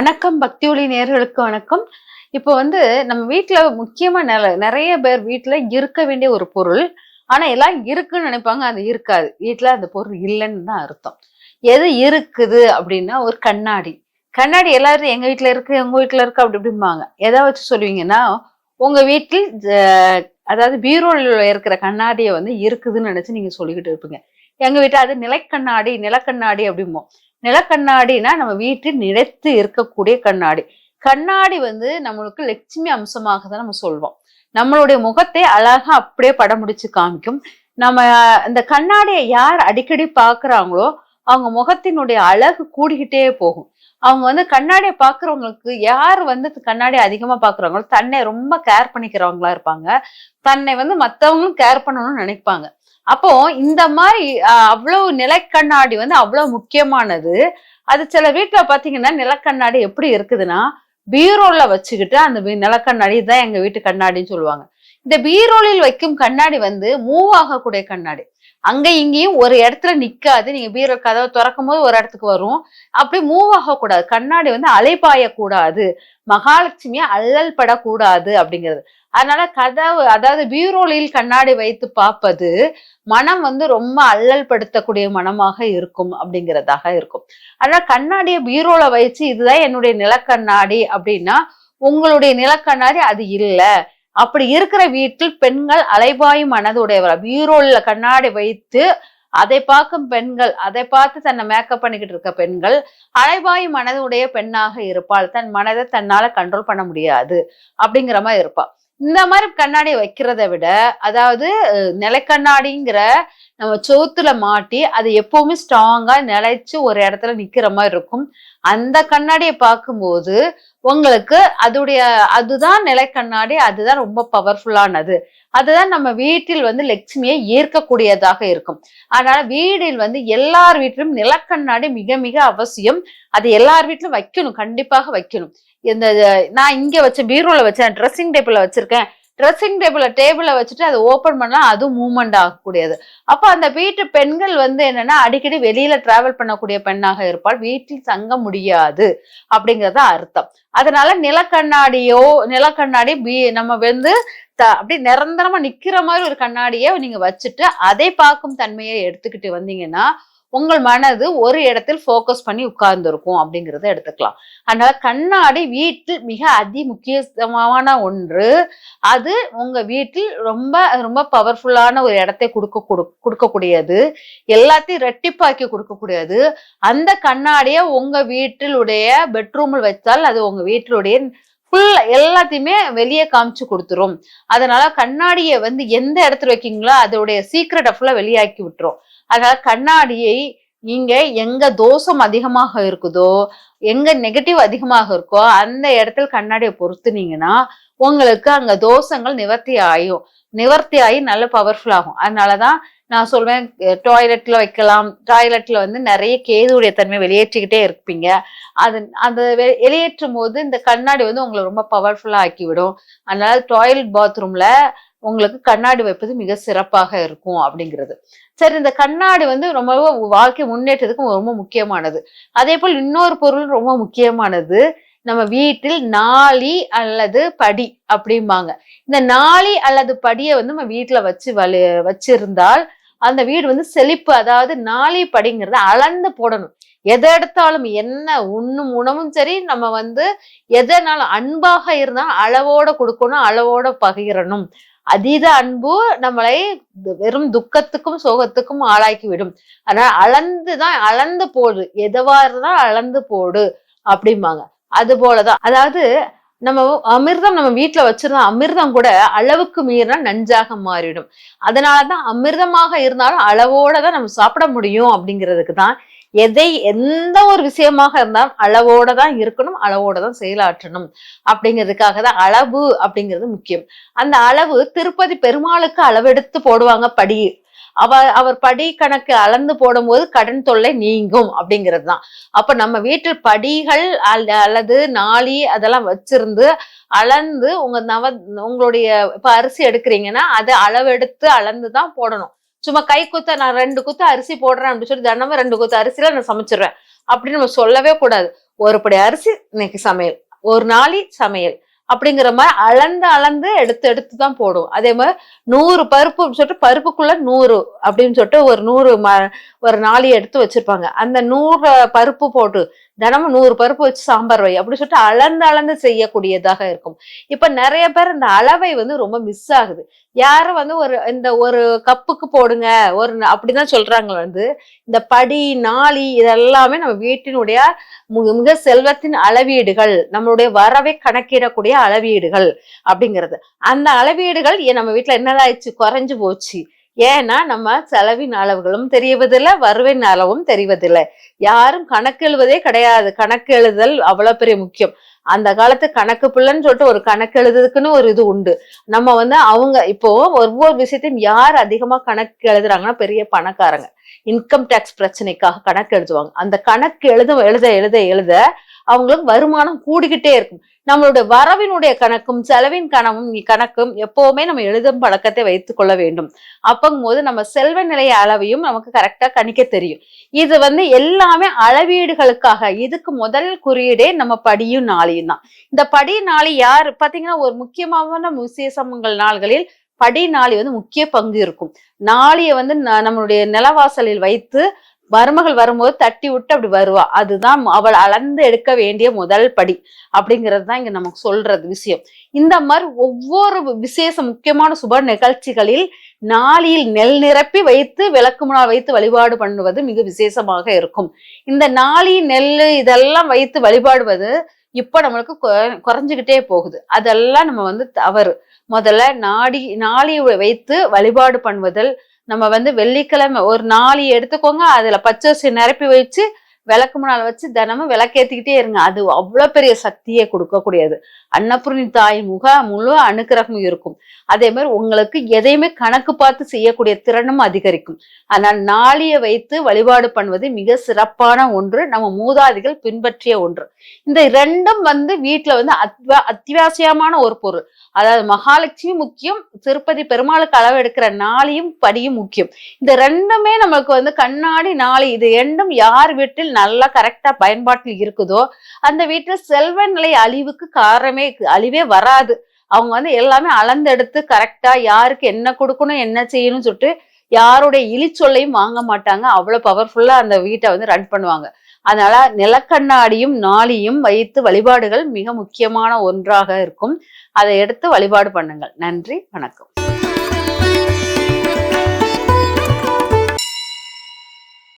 வணக்கம் பக்தி ஒளி நேர்களுக்கு வணக்கம். இப்போ வந்து நம்ம வீட்டில் முக்கியமா நில நிறைய பேர் வீட்டில் இருக்க வேண்டிய ஒரு பொருள். ஆனா எல்லாம் இருக்குன்னு நினைப்பாங்க அது இருக்காது. வீட்டில் அந்த பொருள் இல்லைன்னு தான் அர்த்தம். எது இருக்குது அப்படின்னா ஒரு கண்ணாடி. கண்ணாடி எல்லாரும் எங்கள் வீட்டில் இருக்கு எங்கள் வீட்டில் இருக்கு அப்படி இப்படிம்பாங்க. எதை வச்சு சொல்லுவீங்கன்னா உங்க வீட்டில் அதாவது பீரோவில் இருக்கிற கண்ணாடியை வந்து இருக்குதுன்னு நினச்சி நீங்க சொல்லிக்கிட்டு இருப்பீங்க. எங்க வீட்டில் அது நிலைக்கண்ணாடி நிலக்கண்ணாடி அப்படிம்போம். நிலக்கண்ணாடினா நம்ம வீட்டில் நிலைத்து இருக்கக்கூடிய கண்ணாடி. கண்ணாடி வந்து நம்மளுக்கு லட்சுமி அம்சமாக தான் நம்ம சொல்வோம். நம்மளுடைய முகத்தை அழகா அப்படியே படம் முடிச்சு காமிக்கும். நம்ம இந்த கண்ணாடியை யார் அடிக்கடி பார்க்குறாங்களோ அவங்க முகத்தினுடைய அழகு கூடிக்கிட்டே போகும். அவங்க வந்து கண்ணாடியை பார்க்குறவங்களுக்கு யார் வந்து கண்ணாடியை அதிகமாக பார்க்குறவங்களோ தன்னை ரொம்ப கேர் பண்ணிக்கிறவங்களா இருப்பாங்க. தன்னை வந்து மற்றவங்களும் கேர் பண்ணணும்னு நினைப்பாங்க. அப்போ இந்த மாதிரி அவ்வளவு நிலக்கண்ணாடி வந்து அவ்வளவு முக்கியமானது. அது சில வீட்டுல பாத்தீங்கன்னா நிலக்கண்ணாடி எப்படி இருக்குதுன்னா பீரோல வச்சுக்கிட்டு அந்த நிலக்கண்ணாடி தான் எங்க வீட்டு கண்ணாடின்னு சொல்லுவாங்க. இந்த பீரோலில் வைக்கும் கண்ணாடி வந்து மூவ் ஆகக்கூடிய கண்ணாடி. அங்க இங்கேயும் ஒரு இடத்துல நிக்காது. நீங்க பீரோ கதவை திறக்கும் போது ஒரு இடத்துக்கு வரும். அப்படி மூவ் ஆகக்கூடாது கண்ணாடி வந்து அலைபாயக்கூடாது. மகாலட்சுமியை அல்லல் படக்கூடாது அப்படிங்கிறது. அதனால கதவு அதாவது பீரோலில் கண்ணாடி வைத்து பார்ப்பது மனம் வந்து ரொம்ப அல்லல் படுத்தக்கூடிய மனமாக இருக்கும் அப்படிங்கிறதாக இருக்கும். அதனால கண்ணாடியை பீரோல வச்சு இதுதான் என்னுடைய நிலக்கண்ணாடி அப்படின்னா உங்களுடைய நிலக்கண்ணாடி அது இல்லை. அப்படி இருக்கிற வீட்டில் பெண்கள் அலைபாயும் மனதுடையவர் பீரோல கண்ணாடி வைத்து அதை பார்க்கும் பெண்கள் அதை பார்த்து தன்னை மேக்கப் பண்ணிக்கிட்டு இருக்க பெண்கள் அலைபாயும் மனதுடைய பெண்ணாக இருப்பாள். தன் மனதை தன்னால கண்ட்ரோல் பண்ண முடியாது அப்படிங்கிற மாதிரி இருப்பாள் இந்த மாதிரி கண்ணாடி வைக்கிறத விட அதாவது அஹ், நிலைக்கண்ணாடிங்கிற நம்ம சோத்துல மாட்டி அது எப்பவுமே ஸ்ட்ராங்கா நிலைச்சு ஒரு இடத்துல நிக்கிற மாதிரி இருக்கும். அந்த கண்ணாடியை பார்க்கும்போது உங்களுக்கு அதோடைய அதுதான் நிலைக்கண்ணாடி அதுதான் ரொம்ப பவர்ஃபுல்லானது அதுதான் நம்ம வீட்டில் வந்து லட்சுமியை ஈர்க்கக்கூடியதாக இருக்கும். அதனால வீடில் வந்து எல்லார் வீட்டிலும் நிலக்கண்ணாடி மிக மிக அவசியம். அது எல்லார் வீட்டிலும் வைக்கணும் கண்டிப்பாக வைக்கணும். இந்த நான் இங்க வச்ச பீரோல வச்சேன் ட்ரெஸ்ஸிங் டேபிள்ல வச்சிருக்கேன். ட்ரெஸ்ஸிங் டேபிள டேபிளை வச்சுட்டு அதை ஓப்பன் பண்ணால் அதுவும் மூவ்மெண்ட் ஆகக்கூடியது. அப்போ அந்த வீட்டு பெண்கள் வந்து என்னன்னா அடிக்கடி வெளியில டிராவல் பண்ணக்கூடிய பெண்ணாக இருப்பால் வீட்டில் தங்க முடியாது அப்படிங்கிறத அர்த்தம். அதனால நிலக்கண்ணாடியோ நிலக்கண்ணாடி பி நம்ம வந்து த- அப்படி நிரந்தரமா நிக்கிற மாதிரி ஒரு கண்ணாடியை நீங்க வச்சுட்டு அதை பார்க்கும் தன்மையை எடுத்துக்கிட்டு வந்தீங்கன்னா உங்கள் மனது ஒரு இடத்தில் ஃபோக்கஸ் பண்ணி உட்கார்ந்துருக்கும் அப்படிங்கிறத எடுத்துக்கலாம். அதனால கண்ணாடி வீட்டில் மிக அதி முக்கியமான ஒன்று. அது உங்க வீட்டில் ரொம்ப ரொம்ப பவர்ஃபுல்லான ஒரு இடத்தை கொடுக்க கொடு- கொடுக்கக்கூடியது. எல்லாத்தையும் ரெட்டிப்பாக்கி கொடுக்கக்கூடியது. அந்த கண்ணாடியை உங்க வீட்டிலுடைய பெட்ரூமில் வச்சால் அது உங்க வீட்டிலுடைய ஃபுல் எல்லாத்தையுமே வெளியே காமிச்சு கொடுத்துரும். அதனால கண்ணாடியை வந்து எந்த இடத்துல வைக்கீங்களோ அதோடைய சீக்ரெட்டை ஃபுல்லாக வெளியாக்கி விட்டுரும். அதனால கண்ணாடியை நீங்க எங்க தோஷம் அதிகமாக இருக்குதோ எங்க நெகட்டிவ் அதிகமாக இருக்கோ அந்த இடத்துல கண்ணாடியை பொருத்துனீங்கன்னா உங்களுக்கு அங்க தோஷங்கள் நிவர்த்தி ஆயும். நிவர்த்தி ஆகி நல்ல பவர்ஃபுல் ஆகும். அதனாலதான் நான் சொல்வேன் டாய்லெட்ல வைக்கலாம். டாய்லெட்ல வந்து நிறைய கேதுடைய தன்மை வெளியேற்றிக்கிட்டே இருப்பீங்க. அது அந்த வெ- வெளியேற்றும் போது இந்த கண்ணாடி வந்து உங்களை ரொம்ப பவர்ஃபுல்லா ஆக்கி விடும் அதனால டாய்லெட் பாத்ரூம்ல உங்களுக்கு கண்ணாடி வைப்பது மிக சிறப்பாக இருக்கும் அப்படிங்கிறது. சரி இந்த கண்ணாடி வந்து ரொம்ப வாழ்க்கை முன்னேற்றத்துக்கும் ரொம்ப முக்கியமானது. அதே போல் இன்னொரு பொருள் ரொம்ப முக்கியமானது நம்ம வீட்டில் நாளி அல்லது படி அப்படிம்பாங்க. இந்த நாளி அல்லது படியை வந்து நம்ம வீட்டில் வச்சு வலி வச்சிருந்தால் அந்த வீடு வந்து செழிப்பு அதாவது நாளி படிங்கிறத அளந்து போடணும். எதை எடுத்தாலும் என்ன உண்ணும் உணவும் சரி நம்ம வந்து எதனாலும் அன்பாக இருந்தால் அளவோட கொடுக்கணும் அளவோட பகிரணும். அதீத அன்பு நம்மளை வெறும் துக்கத்துக்கும் சோகத்துக்கும் ஆளாக்கி விடும் அதனால அளந்துதான் அளந்து போடு. எதுவா இருந்தாலும் அளந்து போடு அப்படிம்பாங்க. அது போலதான். அதாவது நம்ம அமிர்தம் நம்ம வீட்டுல வச்சிருந்தோம் அமிர்தம் கூட அளவுக்கு மீறினா நஞ்சாக மாறிடும். அதனாலதான் அமிர்தமாக இருந்தாலும் அளவோட தான் நம்ம சாப்பிட முடியும் அப்படிங்கிறதுக்கு தான் எதை எந்த ஒரு விஷயமாக இருந்தாலும் அளவோட தான் இருக்கணும் அளவோட தான் செயலாற்றணும். அப்படிங்கிறதுக்காக தான் அளவு அப்படிங்கிறது முக்கியம். அந்த அளவு திருப்பதி பெருமாளுக்கு அளவெடுத்து போடுவாங்க படி. அவர் அவர் படி கணக்கு அளந்து போடும்போது கடன் தொல்லை நீங்கும் அப்படிங்கிறது தான். அப்ப நம்ம வீட்டில் படிகள் அல்ல- அல்லது நாளி அதெல்லாம் வச்சிருந்து அளந்து உங்க நவ உங்களுடைய இப்ப அரிசி எடுக்கிறீங்கன்னா அதை அளவெடுத்து அளந்து தான் போடணும். சும்மா கை குத்த நான் ரெண்டு குத்து அரிசி போடுறேன் அப்படின்னு சொல்லி தினமும் ரெண்டு குத்து அரிசியில நான் சமைச்சிடுறேன். அப்படின்னு நம்ம சொல்லவே கூடாது. ஒரு படி அரிசி இன்னைக்கு சமையல் ஒரு நாளி சமையல் அப்படிங்கிற மாதிரி அளந்து அளந்து எடுத்து எடுத்து தான் போடும் அதே மாதிரி நூறு பருப்பு சொல்லிட்டு பருப்புக்குள்ள நூறு அப்படின்னு சொல்லிட்டு ஒரு நூறு ம ஒரு நாளி எடுத்து வச்சிருப்பாங்க. அந்த நூறு பருப்பு போட்டு தினமும் நூறு பருப்பு வச்சு சாம்பார் வை அப்படின்னு சொல்லிட்டு அளந்து அளந்து செய்யக்கூடியதாக இருக்கும். இப்ப நிறைய பேர் இந்த அளவை வந்து ரொம்ப மிஸ் ஆகுது. யாரும் வந்து ஒரு இந்த ஒரு கப்புக்கு போடுங்க ஒரு அப்படிதான் சொல்றாங்க வந்து இந்த படி நாளி இதெல்லாமே நம்ம வீட்டினுடைய மிக மிக செல்வத்தின் அளவீடுகள் நம்மளுடைய வரவை கணக்கிடக்கூடிய அளவீடுகள் அப்படிங்கிறது. அந்த அளவீடுகள் ஏன் நம்ம வீட்டுல என்னதாயிடுச்சு? குறைஞ்சு போச்சு. ஏன்னா நம்ம செலவின் அளவுகளும் தெரியவதில்லை வருவின் அளவும் தெரிவதில்லை. யாரும் கணக்கு எழுவதே கிடையாது. கணக்கு எழுதல் அவ்வளவு பெரிய முக்கியம். அந்த காலத்து கணக்கு பிள்ளைன்னு சொல்லிட்டு ஒரு கணக்கு எழுதுறதுக்குன்னு ஒரு இது உண்டு. நம்ம வந்து அவங்க இப்போ ஒவ்வொரு விஷயத்தையும் யார் அதிகமா கணக்கு எழுதுறாங்கன்னா பெரிய பணக்காரங்க. இன்கம் டேக்ஸ் பிரச்சனைக்காக கணக்கு எழுதுவாங்க. அந்த கணக்கு எழுத எழுத எழுத எழுத அவங்களுக்கு வருமானம் கூடிக்கிட்டே இருக்கும். நம்மளுடைய வரவினுடைய கணக்கும் செலவின் கணமும் கணக்கும் எப்பவுமே நம்ம எழுதும் பழக்கத்தை வைத்துக் கொள்ள வேண்டும். அப்பங்கும் போது நம்ம செல்வ நிலைய அளவையும் நமக்கு கரெக்டா கணிக்க தெரியும். இது வந்து எல்லாமே அளவீடுகளுக்காக இதுக்கு முதல் குறியீடே நம்ம படியும் நாளையும் தான். இந்த படி நாளை யார் பாத்தீங்கன்னா ஒரு முக்கியமான விசேஷங்கள் நாள்களில் படி நாளி வந்து முக்கிய பங்கு இருக்கும். நாளியை வந்து ந- நம்மளுடைய நிலவாசலில் வைத்து மருமகள் வரும்போது தட்டி விட்டு அப்படி வருவா. அதுதான் அவள் அளந்து எடுக்க வேண்டிய முதல் படி அப்படிங்கிறது தான் இங்க நமக்கு சொல்றது விஷயம். இந்த மாதிரி ஒவ்வொரு விசேஷ முக்கியமான சுப நிகழ்ச்சிகளில் நாளில் நெல் நிரப்பி வைத்து விளக்கு முன்னால் வைத்து வழிபாடு பண்ணுவது மிக விசேஷமாக இருக்கும். இந்த நாளி நெல் இதெல்லாம் வைத்து வழிபாடுவது இப்ப நம்மளுக்கு கொ- குறைஞ்சுக்கிட்டே போகுது. அதெல்லாம் நம்ம வந்து தவறு. முதல்ல நாடி நாளியை வைத்து வழிபாடு பண்ணுவதில் நம்ம வந்து வெள்ளிக்கிழமை ஒரு நாளி எடுத்துக்கோங்க அதுல பச்சரிசி நிரப்பி வச்சு விளக்கு முன்னால் வச்சு தினமும் விளக்கேற்றிக்கிட்டே இருங்க. அது அவ்வளவு பெரிய சக்தியை கொடுக்கக்கூடியது. அன்னபூர்ணி தாய் முக முழு அனுக்கிரகமும் இருக்கும். அதே மாதிரி உங்களுக்கு எதையுமே கணக்கு பார்த்து செய்யக்கூடிய திறனும் அதிகரிக்கும். ஆனால் நாளியை வைத்து வழிபாடு பண்ணுவது மிக சிறப்பான ஒன்று. நம்ம மூதாதிகள் பின்பற்றிய ஒன்று. இந்த ரெண்டும் வந்து வீட்டுல வந்து அத்வ அத்தியாவசியமான ஒரு பொருள். அதாவது மகாலட்சுமி முக்கியம் திருப்பதி பெருமாளுக்கு அளவு எடுக்கிற நாளியும் படியும் முக்கியம். இந்த ரெண்டுமே நம்மளுக்கு வந்து கண்ணாடி நாளி இது ரெண்டும் யார் வீட்டில் நல்லா கரெக்டா பயன்பாட்டில் இருக்குதோ அந்த வீட்டுல செல்வ நிலை அழிவுக்கு காரணமே அழிவே வராது. அவங்க வந்து எல்லாமே அளந்தெடுத்து கரெக்டா யாருக்கு என்ன கொடுக்கணும் என்ன செய்யணும்னு சொல்லிட்டு யாருடைய இழிச்சொல்லையும் வாங்க மாட்டாங்க. அவ்வளவு பவர்ஃபுல்லா அந்த வீட்டை வந்து ரன் பண்ணுவாங்க. அதனால நிலக்கண்ணாடியும் நாளியும் வைத்து வழிபாடுகள் மிக முக்கியமான ஒன்றாக இருக்கும். அதை எடுத்து வழிபாடு பண்ணுங்கள். நன்றி வணக்கம்.